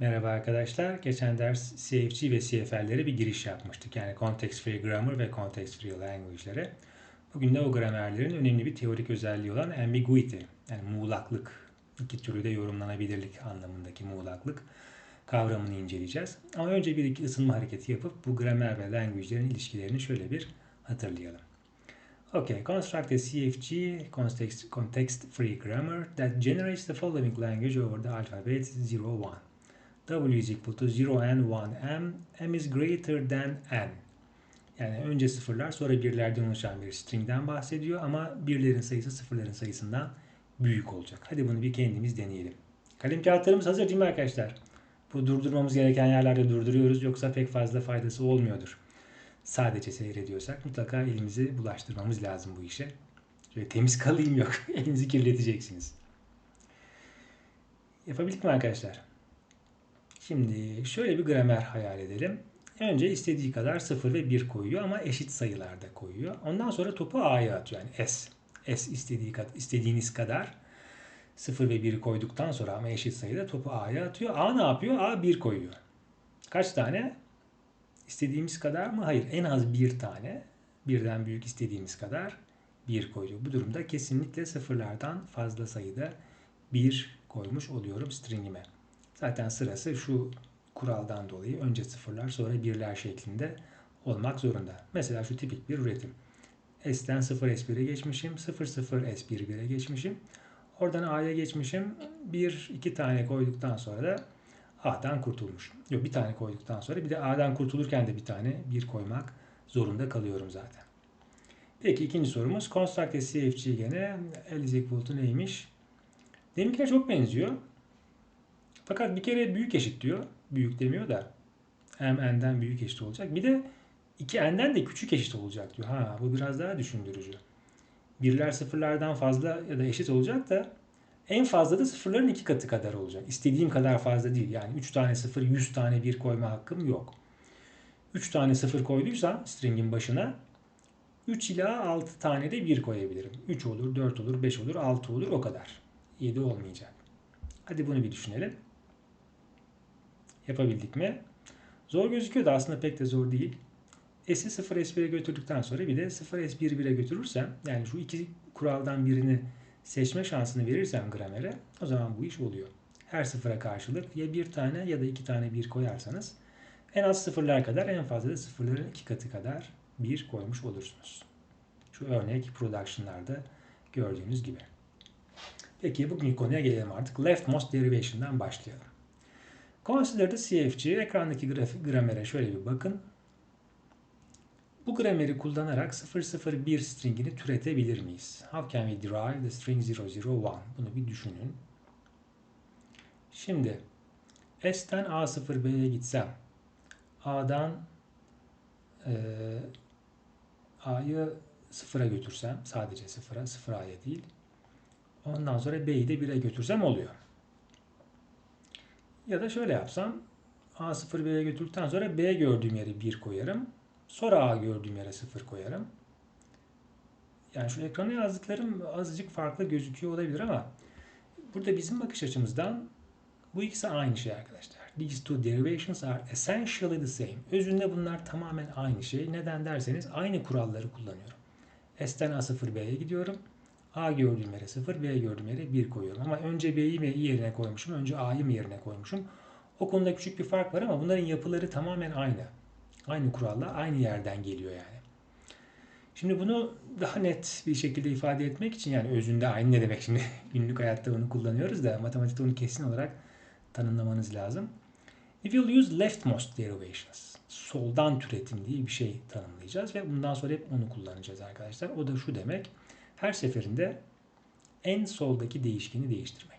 Merhaba arkadaşlar. Geçen ders CFG ve CFL'lere bir giriş yapmıştık. Yani Context Free Grammar ve Context Free Language'lere. Bugün de o gramerlerin önemli bir teorik özelliği olan ambiguity, yani muğlaklık, iki türlü de yorumlanabilirlik anlamındaki muğlaklık kavramını inceleyeceğiz. Ama önce bir iki ısınma hareketi yapıp bu gramer ve language'lerin ilişkilerini şöyle bir hatırlayalım. Okay, construct a CFG, context, context free grammar, that generates the following language over the alphabet 0, 1 w is equal to 0 n 1 m, m is greater than n. Yani önce sıfırlar sonra birlerden oluşan bir stringden bahsediyor ama birlerin sayısı sıfırların sayısından büyük olacak. Hadi bunu bir kendimiz deneyelim. Kalem kağıtlarımız hazır değil mi arkadaşlar? Bu durdurmamız gereken yerlerde durduruyoruz yoksa pek fazla faydası olmuyordur. Sadece seyrediyorsak mutlaka elimizi bulaştırmamız lazım bu işe. Şöyle temiz kalayım yok. Elinizi kirleteceksiniz. Yapabildik mi arkadaşlar? Şimdi şöyle bir gramer hayal edelim. Önce istediği kadar 0 ve 1 koyuyor ama eşit sayılarda koyuyor. Ondan sonra topu A'ya atıyor yani S. S istediği istediğiniz kadar 0 ve 1'i koyduktan sonra ama eşit sayıda topu A'ya atıyor. A ne yapıyor? A 1 koyuyor. Kaç tane? İstediğimiz kadar mı? Hayır. En az bir tane. Birden büyük istediğimiz kadar 1 koyuyor. Bu durumda kesinlikle sıfırlardan fazla sayıda 1 koymuş oluyorum stringime. Zaten sırası şu kuraldan dolayı önce sıfırlar sonra birler şeklinde olmak zorunda. Mesela şu tipik bir üretim. S'ten 0 S1'e geçmişim. 0 0 S1 1'e geçmişim. Oradan A'ya geçmişim. 1 2 tane koyduktan sonra da A'dan kurtulmuş. Yok bir tane koyduktan sonra bir de A'dan kurtulurken de bir tane 1 koymak zorunda kalıyorum zaten. Peki ikinci sorumuz. Construct CFG gene L is equal to neymiş? Deminkiler çok benziyor. Fakat bir kere büyük eşit diyor. Büyük demiyor da m n'den büyük eşit olacak. Bir de 2 n'den de küçük eşit olacak diyor. Ha bu biraz daha düşündürücü. Birler sıfırlardan fazla ya da eşit olacak da en fazla da sıfırların iki katı kadar olacak. İstediğim kadar fazla değil. Yani 3 tane sıfır 100 tane bir koyma hakkım yok. 3 tane sıfır koyduysam stringin başına 3 ila 6 tane de 1 koyabilirim. 3 olur, 4 olur, 5 olur, 6 olur o kadar. 7 olmayacak. Hadi bunu bir düşünelim. Yapabildik mi? Zor gözüküyor da aslında pek de zor değil. S'i 0 S1'e götürdükten sonra bir de 0 S1 1'e götürürsem yani şu iki kuraldan birini seçme şansını verirsem gramere o zaman bu iş oluyor. Her sıfıra karşılık ya bir tane ya da iki tane bir koyarsanız en az sıfırlar kadar en fazla da sıfırların iki katı kadar bir koymuş olursunuz. Şu örnek production'larda gördüğünüz gibi. Peki bugünkü konuya gelelim artık. Leftmost derivation'dan başlayalım. Consider the CFG. Ekrandaki grafik, gramere şöyle bir bakın. Bu grameri kullanarak 001 stringini türetebilir miyiz? How can we derive the string 001? Bunu bir düşünün. Şimdi S'ten A0B'ye gitsem A'dan e, A'yı sıfıra götürsem sadece sıfıra, sıfır A'ya değil. Ondan sonra B'yi de 1'e götürsem oluyor. Ya da şöyle yapsam A0 B'ye götürdükten sonra B gördüğüm yere 1 koyarım. Sonra A gördüğüm yere 0 koyarım. Yani şu ekrana yazdıklarım azıcık farklı gözüküyor olabilir ama burada bizim bakış açımızdan bu ikisi aynı şey arkadaşlar. These two derivations are essentially the same. Özünde bunlar tamamen aynı şey. Neden derseniz aynı kuralları kullanıyorum. S'ten A0B'ye gidiyorum. A gördüğüm yere 0, B gördüğüm yere 1 koyuyorum. Ama önce B'yi mi yerine koymuşum, önce A'yı mı yerine koymuşum. O konuda küçük bir fark var ama bunların yapıları tamamen aynı. Aynı kuralla aynı yerden geliyor yani. Şimdi bunu daha net bir şekilde ifade etmek için yani özünde aynı ne demek şimdi günlük hayatta bunu kullanıyoruz da matematikte onu kesin olarak tanımlamanız lazım. We will use leftmost derivations. Soldan türetim diye bir şey tanımlayacağız ve bundan sonra hep onu kullanacağız arkadaşlar. O da şu demek her seferinde en soldaki değişkeni değiştirmek.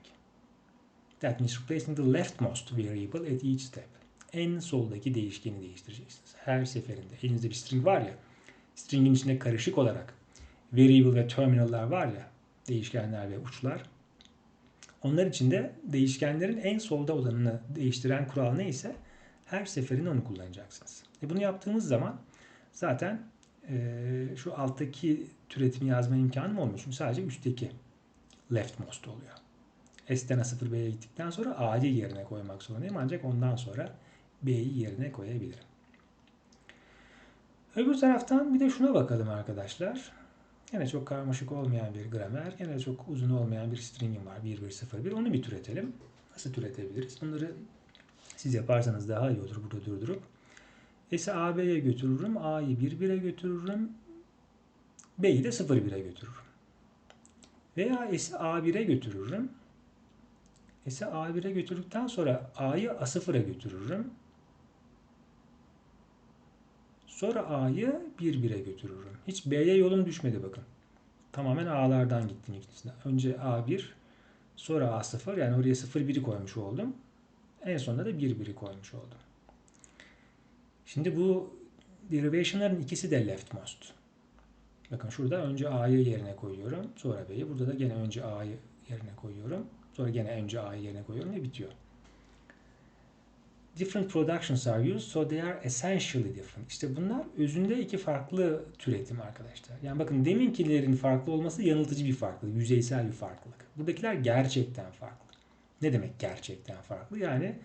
That means replacing the leftmost variable at each step. En soldaki değişkeni değiştireceksiniz. Her seferinde. Elinizde bir string var ya, stringin içinde karışık olarak variable ve terminal'lar var ya, değişkenler ve uçlar. Onlar içinde değişkenlerin en solda olanını değiştiren kural neyse her seferinde onu kullanacaksınız. E bunu yaptığımız zaman zaten e, şu alttaki türetimi yazma imkanım olmuyor. Çünkü sadece üstteki leftmost oluyor. S'ten A0B'ye gittikten sonra A'yı yerine koymak zorundayım. Ancak ondan sonra B'yi yerine koyabilirim. Öbür taraftan bir de şuna bakalım arkadaşlar. Yine çok karmaşık olmayan bir gramer, yine çok uzun olmayan bir stringim var 1101. Onu bir türetelim. Nasıl türetebiliriz? Bunları siz yaparsanız daha iyi olur burada durdurup. S'i AB'ye götürürüm, A'yı 11'e götürürüm, B'yi de 0,1'e götürürüm. Veya S'i A1'e götürürüm. S'i A1'e götürdükten sonra A'yı A0'a götürürüm. Sonra A'yı 1-1'e götürürüm. Hiç B'ye yolum düşmedi bakın. Tamamen A'lardan gittim ikisine. Önce A1, sonra A0 yani oraya 0-1'i koymuş oldum. En sonunda da 1-1'i koymuş oldum. Şimdi bu derivation'ların ikisi de leftmost. Bakın şurada önce A'yı yerine koyuyorum. Sonra B'yi. Burada da gene önce A'yı yerine koyuyorum. Sonra gene önce A'yı yerine koyuyorum ve bitiyor. Different productions are used so they are essentially different. İşte bunlar özünde iki farklı türetim arkadaşlar. Yani bakın deminkilerin farklı olması yanıltıcı bir farklılık, yüzeysel bir farklılık. Buradakiler gerçekten farklı. Ne demek gerçekten farklı? Yani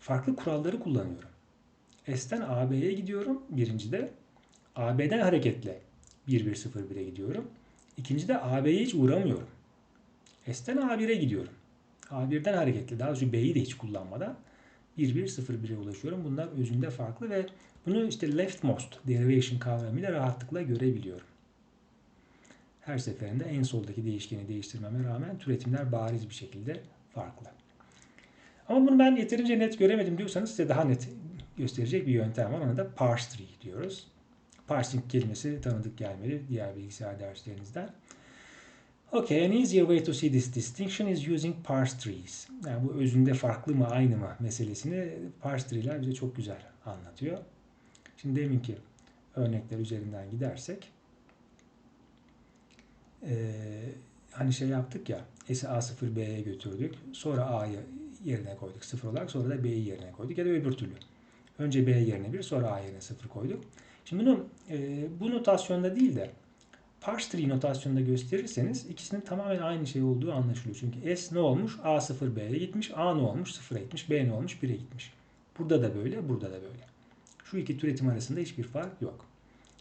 farklı kuralları kullanıyorum. S'ten AB'ye gidiyorum birincide. AB'den hareketle 1101'e gidiyorum. İkincide AB'ye hiç uğramıyorum. S'ten A1'e gidiyorum. A1'den hareketli daha önce B'yi de hiç kullanmadan 1101'e ulaşıyorum. Bunlar özünde farklı ve bunu işte leftmost derivation kavramıyla rahatlıkla görebiliyorum. Her seferinde en soldaki değişkeni değiştirmeme rağmen türetimler bariz bir şekilde farklı. Ama bunu ben yeterince net göremedim diyorsanız size daha net gösterecek bir yöntem var. Ona da parse tree diyoruz. Parsing kelimesi tanıdık gelmeli diğer bilgisayar derslerinizden. Okay, an easier way to see this distinction is using parse trees. Yani bu özünde farklı mı aynı mı meselesini parse tree'ler bize çok güzel anlatıyor. Şimdi deminki örnekler üzerinden gidersek ee, hani şey yaptık ya S'i A0B'ye götürdük. Sonra A'yı yerine koyduk sıfır olarak. Sonra da B'yi yerine koyduk. Ya da öbür türlü. Önce B yerine bir sonra A yerine sıfır koyduk. Şimdi bunu e, bu notasyonda değil de parse tree notasyonunda gösterirseniz ikisinin tamamen aynı şey olduğu anlaşılıyor. Çünkü S ne olmuş? A 0 B'ye gitmiş. A ne olmuş? 0'a gitmiş. B ne olmuş? 1'e gitmiş. Burada da böyle, burada da böyle. Şu iki türetim arasında hiçbir fark yok.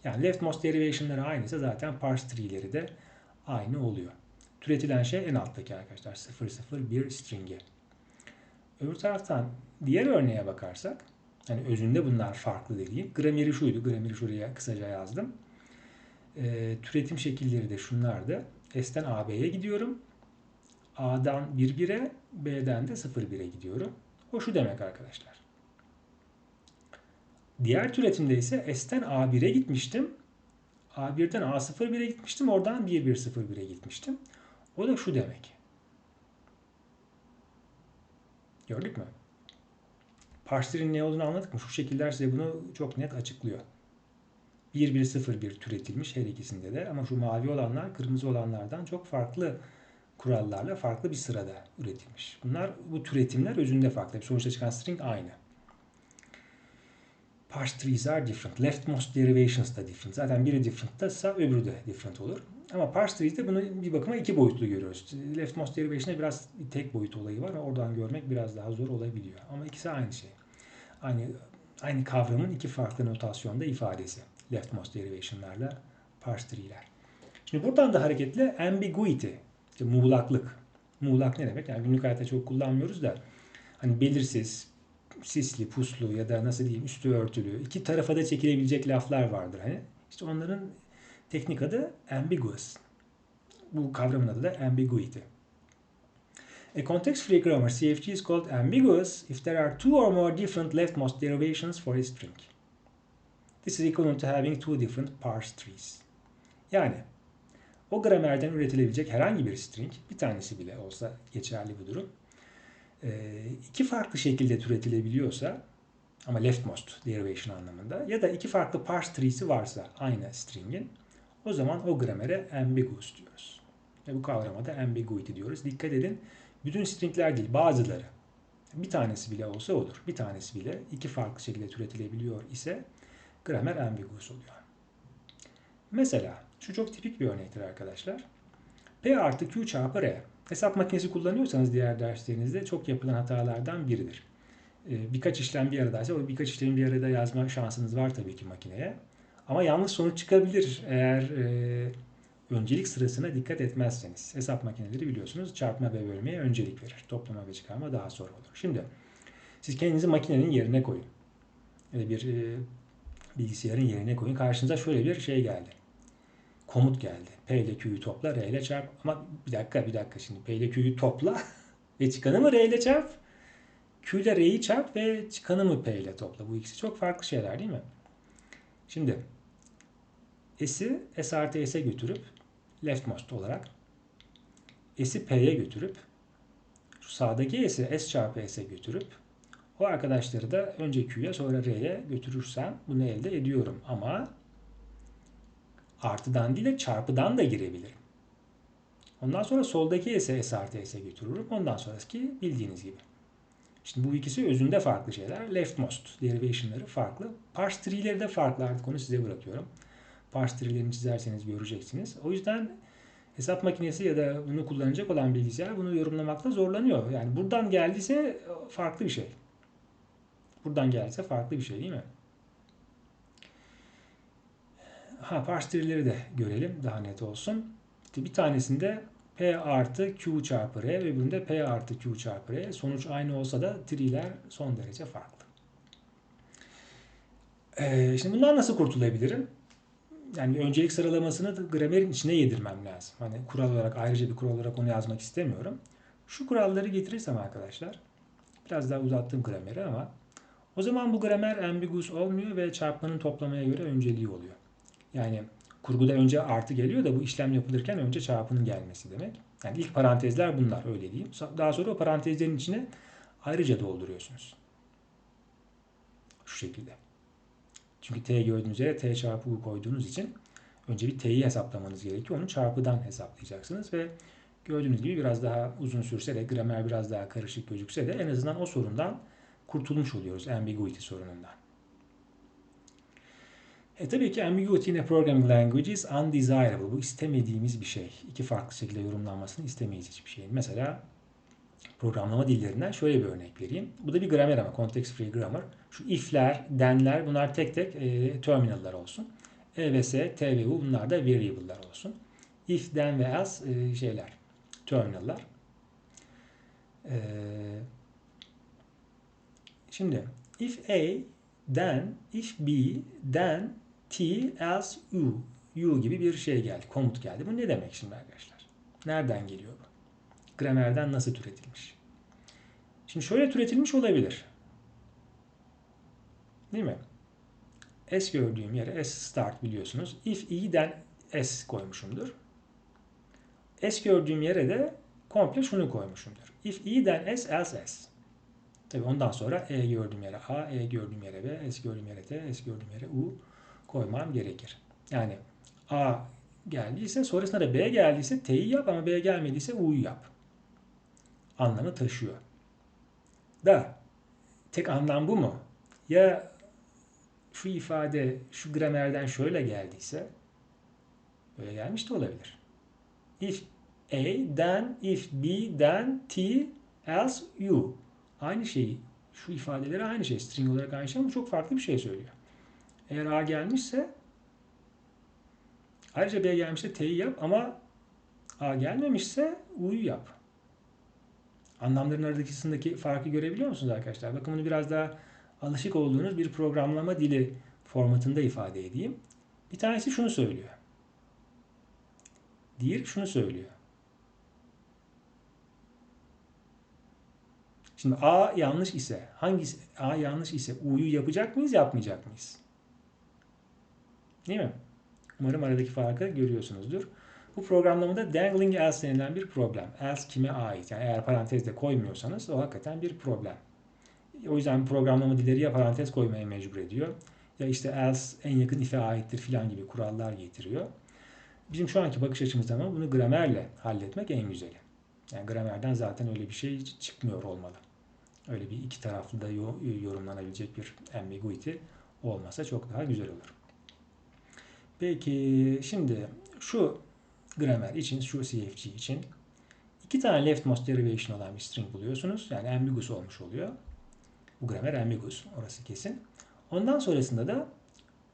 Yani leftmost derivation'ları aynıysa zaten parse tree'leri de aynı oluyor. Türetilen şey en alttaki arkadaşlar. 0, 0, 1 string'i. Öbür taraftan diğer örneğe bakarsak yani özünde bunlar farklı dediğim. Grameri şuydu. Grameri şuraya kısaca yazdım. E, türetim şekilleri de şunlardı. S'ten AB'ye gidiyorum. A'dan 1 1'e, B'den de 0 1'e gidiyorum. O şu demek arkadaşlar. Diğer türetimde ise S'ten A1'e gitmiştim. A1'den A01'e gitmiştim. Oradan 1 1 0 1'e gitmiştim. O da şu demek. Gördük mü? Parse'lerin ne olduğunu anladık mı? Şu şekiller size bunu çok net açıklıyor. 1101 türetilmiş her ikisinde de ama şu mavi olanlar kırmızı olanlardan çok farklı kurallarla farklı bir sırada üretilmiş. Bunlar bu türetimler özünde farklı. Sonuçta çıkan string aynı. Parse trees are different. Leftmost derivations da different. Zaten biri different'taysa öbürü de different olur. Ama parse trees'te bunu bir bakıma iki boyutlu görüyoruz. Leftmost derivation'da biraz tek boyut olayı var. Oradan görmek biraz daha zor olabiliyor. Ama ikisi aynı şey. Aynı aynı kavramın iki farklı notasyonda ifadesi leftmost derivation'larla parse tree'ler. Şimdi buradan da hareketle ambiguity, işte muğlaklık. Muğlak ne demek? Yani günlük hayatta çok kullanmıyoruz da hani belirsiz, sisli, puslu ya da nasıl diyeyim üstü örtülü, iki tarafa da çekilebilecek laflar vardır. Hani işte onların teknik adı ambiguous. Bu kavramın adı da ambiguity. A context-free grammar CFG is called ambiguous if there are two or more different leftmost derivations for a string. This is equivalent to having two different parse trees. Yani o gramerden üretilebilecek herhangi bir string, bir tanesi bile olsa geçerli bu durum, iki farklı şekilde türetilebiliyorsa ama leftmost derivation anlamında ya da iki farklı parse tree'si varsa aynı string'in o zaman o gramere ambiguous diyoruz. Ve bu kavrama da ambiguity diyoruz. Dikkat edin bütün stringler değil bazıları bir tanesi bile olsa olur. Bir tanesi bile iki farklı şekilde türetilebiliyor ise gramer ambiguous oluyor. Mesela şu çok tipik bir örnektir arkadaşlar. P artı Q çarpı R. Hesap makinesi kullanıyorsanız diğer derslerinizde çok yapılan hatalardan biridir. Ee, birkaç işlem bir aradaysa o birkaç işlemi bir arada yazma şansınız var tabii ki makineye. Ama yanlış sonuç çıkabilir eğer e, öncelik sırasına dikkat etmezseniz. Hesap makineleri biliyorsunuz çarpma ve bölmeye öncelik verir. Toplama ve çıkarma daha sonra olur. Şimdi siz kendinizi makinenin yerine koyun. Ya da bir e, bilgisayarın yerine koyun. Karşınıza şöyle bir şey geldi. Komut geldi. P ile Q'yu topla, R ile çarp. Ama bir dakika bir dakika şimdi P ile Q'yu topla ve çıkanı mı R ile çarp? Q ile R'yi çarp ve çıkanı mı P ile topla. Bu ikisi çok farklı şeyler değil mi? Şimdi S'i S artı S'e götürüp leftmost olarak S'i P'ye götürüp şu sağdaki S'i S çarpı S'e götürüp o arkadaşları da önce Q'ya sonra R'ye götürürsem bunu elde ediyorum. Ama artıdan değil de çarpıdan da girebilirim. Ondan sonra soldaki S'i S artı S'e götürürüm. Ondan sonraki bildiğiniz gibi. Şimdi bu ikisi özünde farklı şeyler. Leftmost derivation'ları farklı. Parse tree'leri de farklı. Artık onu size bırakıyorum. Parse tree'lerini çizerseniz göreceksiniz. O yüzden hesap makinesi ya da bunu kullanacak olan bilgisayar bunu yorumlamakta zorlanıyor. Yani buradan geldiyse farklı bir şey. Buradan gelse farklı bir şey değil mi? Ha parse tree'leri de görelim daha net olsun. Bir tanesinde P artı Q çarpı R ve öbüründe P artı Q çarpı R. Sonuç aynı olsa da tree'ler son derece farklı. Ee, şimdi bundan nasıl kurtulabilirim? Yani öncelik sıralamasını da gramerin içine yedirmem lazım. Hani kural olarak ayrıca bir kural olarak onu yazmak istemiyorum. Şu kuralları getirirsem arkadaşlar biraz daha uzattım grameri ama o zaman bu gramer ambiguous olmuyor ve çarpmanın toplamaya göre önceliği oluyor. Yani kurguda önce artı geliyor da bu işlem yapılırken önce çarpının gelmesi demek. Yani ilk parantezler bunlar öyle diyeyim. Daha sonra o parantezlerin içine ayrıca dolduruyorsunuz. Şu şekilde. Çünkü t gördüğünüz yere t çarpı u koyduğunuz için önce bir t'yi hesaplamanız gerekiyor. Onu çarpıdan hesaplayacaksınız ve gördüğünüz gibi biraz daha uzun sürse de gramer biraz daha karışık gözükse de en azından o sorundan kurtulmuş oluyoruz ambiguity sorunundan. E tabii ki ambiguity in a programming language is undesirable. Bu istemediğimiz bir şey. İki farklı şekilde yorumlanmasını istemeyiz hiçbir şeyin. Mesela programlama dillerinden şöyle bir örnek vereyim. Bu da bir gramer ama context free grammar. Şu if'ler, den'ler bunlar tek tek e, terminal'lar olsun. E ve S, T ve U bunlar da variable'lar olsun. If, then ve else e, şeyler, terminal'lar. E, şimdi if A, then, if B, then T, else, U. U gibi bir şey geldi, komut geldi. Bu ne demek şimdi arkadaşlar? Nereden geliyor bu? Gramerden nasıl türetilmiş? Şimdi şöyle türetilmiş olabilir. Değil mi? S gördüğüm yere S start biliyorsunuz. If i'den S koymuşumdur. S gördüğüm yere de komple şunu koymuşumdur. If i'den S else S. Tabi ondan sonra E gördüğüm yere A, E gördüğüm yere B, S gördüğüm yere T, S gördüğüm yere U koymam gerekir. Yani A geldiyse sonrasında da B geldiyse T'yi yap ama B gelmediyse U'yu yap. Anlamı taşıyor. Da tek anlam bu mu? Ya şu ifade şu gramerden şöyle geldiyse böyle gelmiş de olabilir. If A, then if B, then T, else you. Aynı şeyi, şu ifadeleri aynı şey. String olarak aynı şey ama çok farklı bir şey söylüyor. Eğer A gelmişse ayrıca B gelmişse T'yi yap ama A gelmemişse U'yu yap. Anlamların arasındaki farkı görebiliyor musunuz arkadaşlar? Bakın bunu biraz daha alışık olduğunuz bir programlama dili formatında ifade edeyim. Bir tanesi şunu söylüyor. Diğeri şunu söylüyor. Şimdi A yanlış ise hangisi A yanlış ise U'yu yapacak mıyız yapmayacak mıyız? Değil mi? Umarım aradaki farkı görüyorsunuzdur. Bu programlamada dangling else denilen bir problem. Else kime ait? Yani eğer parantezde koymuyorsanız o hakikaten bir problem. O yüzden programlama dilleri ya parantez koymaya mecbur ediyor ya işte else en yakın if'e aittir filan gibi kurallar getiriyor. Bizim şu anki bakış açımızda ama bunu gramerle halletmek en güzeli. Yani gramerden zaten öyle bir şey çıkmıyor olmalı. Öyle bir iki taraflı da yorumlanabilecek bir ambiguity olmasa çok daha güzel olur. Peki şimdi şu gramer için, şu CFG için iki tane leftmost derivation olan bir string buluyorsunuz. Yani ambiguous olmuş oluyor. Bu gramer ambiguous. Orası kesin. Ondan sonrasında da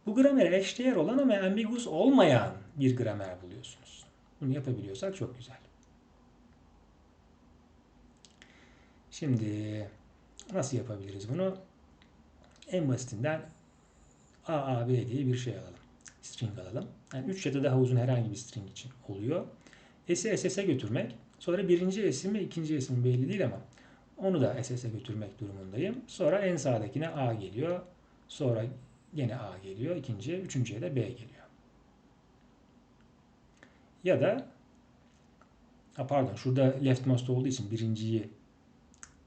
bu gramere eşdeğer olan ama ambiguous olmayan bir gramer buluyorsunuz. Bunu yapabiliyorsak çok güzel. Şimdi nasıl yapabiliriz bunu? En basitinden A, A, B diye bir şey alalım. String alalım. Yani 3 ya da daha uzun herhangi bir string için oluyor. S'i SS'e götürmek. Sonra birinci esim mi ikinci esim belli değil ama onu da SS'e götürmek durumundayım. Sonra en sağdakine A geliyor. Sonra yine A geliyor. ikinciye, üçüncüye de B geliyor. Ya da ha pardon şurada leftmost olduğu için birinciyi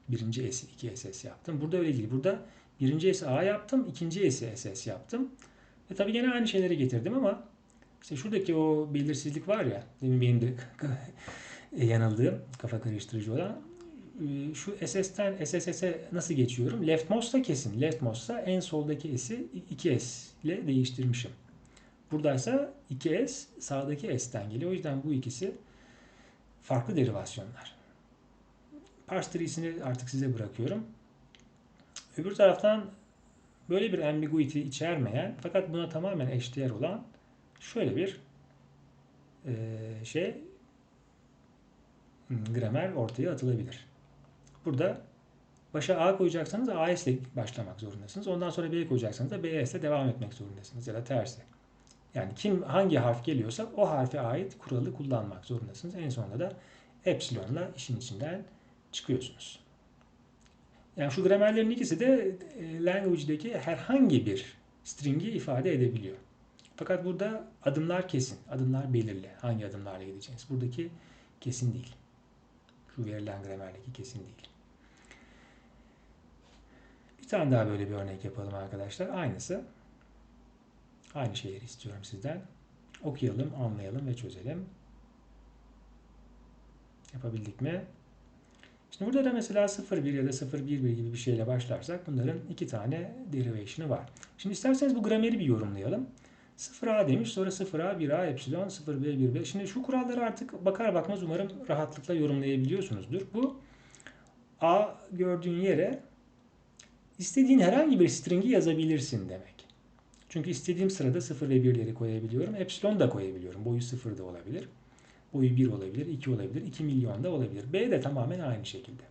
birinci S, iki SS yaptım. Burada öyle değil. Burada birinci S A yaptım, ikinci S SS yaptım. Ve tabii gene aynı şeyleri getirdim ama işte şuradaki o belirsizlik var ya, demin benim de yanıldığım, kafa karıştırıcı olan e, şu SS'ten SSS'e nasıl geçiyorum? Leftmost'a kesin. Leftmost'a en soldaki S'i 2S ile değiştirmişim. Buradaysa 2S sağdaki S'ten geliyor. O yüzden bu ikisi farklı derivasyonlar. Parse tree'sini artık size bırakıyorum. Öbür taraftan böyle bir ambiguity içermeyen fakat buna tamamen eşdeğer olan şöyle bir e, şey gramer ortaya atılabilir. Burada başa A koyacaksanız AS ile başlamak zorundasınız. Ondan sonra B koyacaksanız da BS ile devam etmek zorundasınız ya da tersi. Yani kim hangi harf geliyorsa o harfe ait kuralı kullanmak zorundasınız. En sonunda da epsilonla işin içinden çıkıyorsunuz. Yani şu gramerlerin ikisi de e, language'deki herhangi bir string'i ifade edebiliyor. Fakat burada adımlar kesin, adımlar belirli. Hangi adımlarla gideceğiz? Buradaki kesin değil. Şu verilen gramerdeki kesin değil. Bir tane daha böyle bir örnek yapalım arkadaşlar. Aynısı. Aynı şeyleri istiyorum sizden. Okuyalım, anlayalım ve çözelim. Yapabildik mi? Şimdi burada da mesela 0,1 ya da 0,11 gibi bir şeyle başlarsak bunların iki tane derivation'ı var. Şimdi isterseniz bu grameri bir yorumlayalım. 0a demiş sonra 0a 1a epsilon 0b 1b. Şimdi şu kuralları artık bakar bakmaz umarım rahatlıkla yorumlayabiliyorsunuzdur. Bu a gördüğün yere istediğin herhangi bir string'i yazabilirsin demek. Çünkü istediğim sırada 0 ve 1'leri koyabiliyorum. Epsilon da koyabiliyorum. Boyu 0 da olabilir. Boyu 1 olabilir, 2 olabilir, 2 milyon da olabilir. B de tamamen aynı şekilde.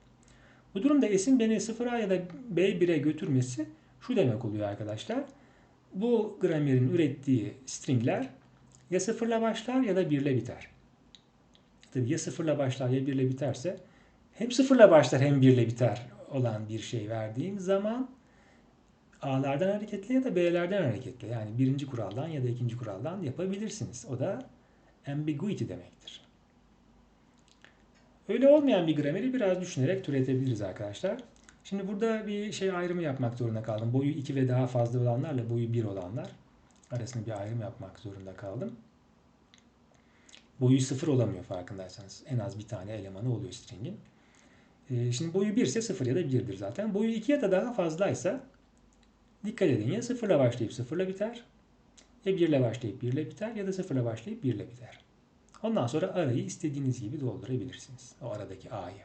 Bu durumda S'in beni 0'a ya da B1'e götürmesi şu demek oluyor arkadaşlar. Bu gramerin ürettiği stringler ya 0 ile başlar ya da 1 ile biter. Tabii ya 0 ile başlar ya 1 ile biterse hem 0 ile başlar hem 1 ile biter olan bir şey verdiğim zaman A'lardan hareketle ya da B'lerden hareketle yani birinci kuraldan ya da ikinci kuraldan yapabilirsiniz. O da ambiguity demektir. Öyle olmayan bir grameri biraz düşünerek türetebiliriz arkadaşlar. Şimdi burada bir şey ayrımı yapmak zorunda kaldım. Boyu 2 ve daha fazla olanlarla boyu 1 olanlar arasında bir ayrım yapmak zorunda kaldım. Boyu 0 olamıyor farkındaysanız. En az bir tane elemanı oluyor string'in. Ee, şimdi boyu 1 ise 0 ya da 1'dir zaten. Boyu 2 ya da daha fazlaysa dikkat edin ya 0 ile başlayıp 0 ile biter ya 1 ile başlayıp 1 ile biter ya da 0 ile başlayıp 1 ile biter. Ondan sonra arayı istediğiniz gibi doldurabilirsiniz. O aradaki A'yı.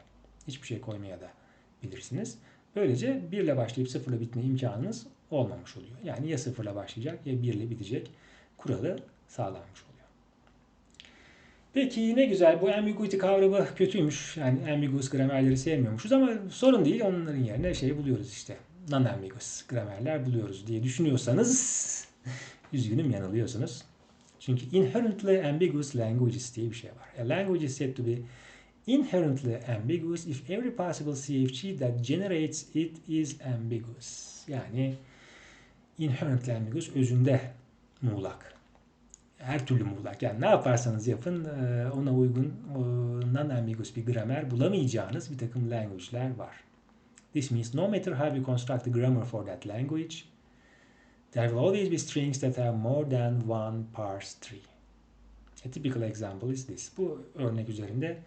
Hiçbir şey koymaya da bilirsiniz. Böylece 1 ile başlayıp 0 ile bitme imkanınız olmamış oluyor. Yani ya 0 ile başlayacak ya 1 ile bitecek kuralı sağlanmış oluyor. Peki ne güzel bu ambiguity kavramı kötüymüş. Yani ambiguous gramerleri sevmiyormuşuz ama sorun değil. Onların yerine şey buluyoruz işte. Non-ambiguous gramerler buluyoruz diye düşünüyorsanız üzgünüm yanılıyorsunuz. Çünkü inherently ambiguous languages diye bir şey var. A language is said to be inherently ambiguous if every possible CFG that generates it is ambiguous. Yani inherently ambiguous özünde muğlak. Her türlü muğlak. Yani ne yaparsanız yapın e, ona uygun non-ambiguous bir gramer bulamayacağınız bir takım language'ler var. This means no matter how you construct the grammar for that language, there will always be strings that have more than one parse tree. A typical example is this. Bu örnek üzerinde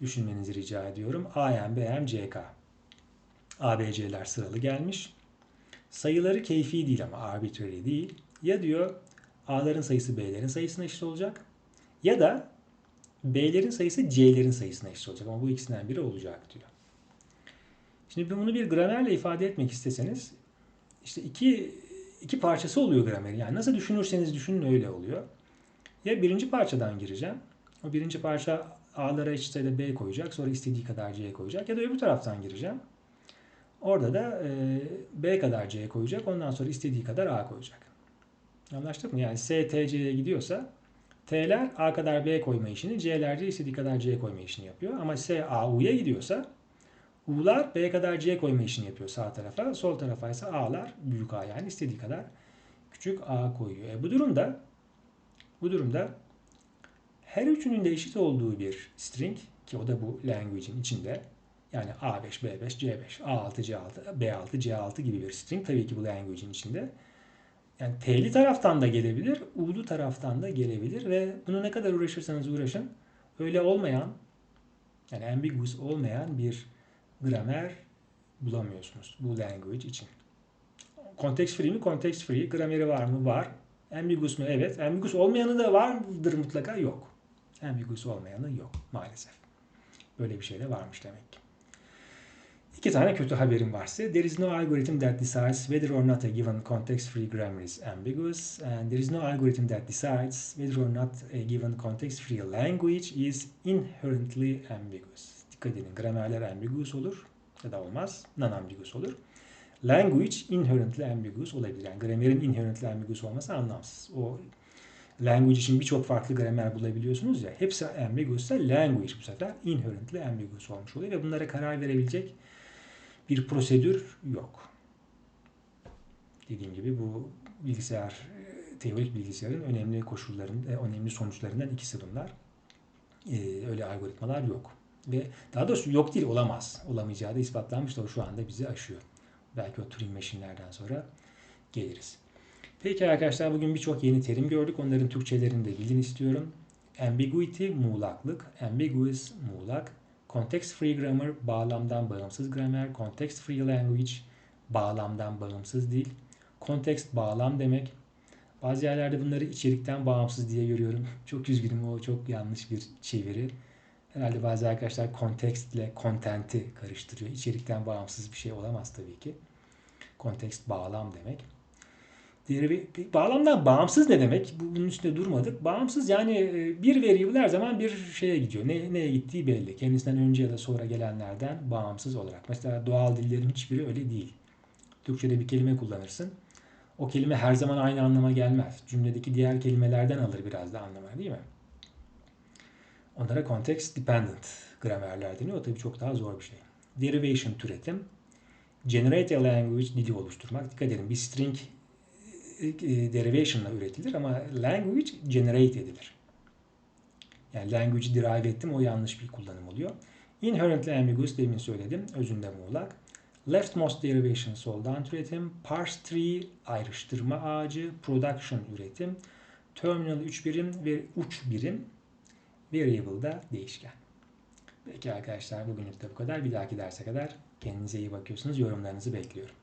düşünmenizi rica ediyorum. AM, BM, CK. ABC'ler sıralı gelmiş. Sayıları keyfi değil ama arbitrary değil. Ya diyor A'ların sayısı B'lerin sayısına eşit olacak. Ya da B'lerin sayısı C'lerin sayısına eşit olacak ama bu ikisinden biri olacak diyor. Şimdi bunu bir gramerle ifade etmek isteseniz işte iki iki parçası oluyor grameri. Yani nasıl düşünürseniz düşünün öyle oluyor. Ya birinci parçadan gireceğim. O birinci parça A'lara eşit sayıda B koyacak. Sonra istediği kadar C koyacak. Ya da öbür taraftan gireceğim. Orada da e, B kadar C koyacak. Ondan sonra istediği kadar A koyacak. Anlaştık mı? Yani S, T, C'ye gidiyorsa T'ler A kadar B koyma işini, C'ler de istediği kadar C koyma işini yapıyor. Ama S, A, U'ya gidiyorsa U'lar B kadar C koyma işini yapıyor sağ tarafa. Sol tarafa ise A'lar büyük A yani istediği kadar küçük A koyuyor. E bu durumda bu durumda her üçünün de eşit olduğu bir string ki o da bu language'in içinde yani A5, B5, C5, A6, C6, B6, C6 gibi bir string tabii ki bu language'in içinde. Yani T'li taraftan da gelebilir, U'lu taraftan da gelebilir ve bunu ne kadar uğraşırsanız uğraşın öyle olmayan yani ambiguous olmayan bir gramer bulamıyorsunuz bu language için. Context free mi? Context free. Grameri var mı? Var. Ambiguous mu? Evet. Ambiguous olmayanı da vardır mutlaka? Yok. Ambiguous olmayanı yok maalesef. Böyle bir şey de varmış demek ki. İki tane kötü haberim var size. There is no algorithm that decides whether or not a given context-free grammar is ambiguous and there is no algorithm that decides whether or not a given context-free language is inherently ambiguous. Dikkat edin gramerler ambiguous olur ya da olmaz. Non-ambiguous olur. Language inherently ambiguous olabilir. Yani gramerin inherently ambiguous olması anlamsız. O language için birçok farklı gramer bulabiliyorsunuz ya. Hepsi ambiguous language bu sefer inherently ambiguous olmuş oluyor ve bunlara karar verebilecek bir prosedür yok. Dediğim gibi bu bilgisayar, teorik bilgisayarın önemli koşulların, önemli sonuçlarından ikisi bunlar. Ee, öyle algoritmalar yok. Ve daha doğrusu yok değil, olamaz. Olamayacağı da ispatlanmış da o şu anda bizi aşıyor. Belki o Turing Machine'lerden sonra geliriz. Peki arkadaşlar bugün birçok yeni terim gördük. Onların Türkçelerini de bilin istiyorum. Ambiguity, muğlaklık. Ambiguous, muğlak. Context free grammar, bağlamdan bağımsız gramer. Context free language, bağlamdan bağımsız dil. Context, bağlam demek. Bazı yerlerde bunları içerikten bağımsız diye görüyorum. Çok üzgünüm o çok yanlış bir çeviri. Herhalde bazı arkadaşlar kontekst ile content'i karıştırıyor. İçerikten bağımsız bir şey olamaz tabii ki. Kontekst bağlam demek. Diğeri bağlamdan bağımsız ne demek? Bunun üstünde durmadık. Bağımsız yani e, bir variable her zaman bir şeye gidiyor. Ne, neye gittiği belli. Kendisinden önce ya da sonra gelenlerden bağımsız olarak. Mesela doğal dillerin hiçbiri öyle değil. Türkçe'de bir kelime kullanırsın. O kelime her zaman aynı anlama gelmez. Cümledeki diğer kelimelerden alır biraz da anlamı değil mi? Onlara context dependent gramerler deniyor. O tabii çok daha zor bir şey. Derivation türetim. Generate a language dili oluşturmak. Dikkat edin bir string e, derivation ile üretilir ama language generate edilir. Yani language'i derive ettim o yanlış bir kullanım oluyor. Inherently ambiguous demin söyledim. Özünde muğlak. Leftmost derivation soldan türetim. Parse tree ayrıştırma ağacı. Production üretim. Terminal 3 birim ve uç birim. Variable da değişken. Peki arkadaşlar bugünlük de bu kadar. Bir dahaki derse kadar kendinize iyi bakıyorsunuz. Yorumlarınızı bekliyorum.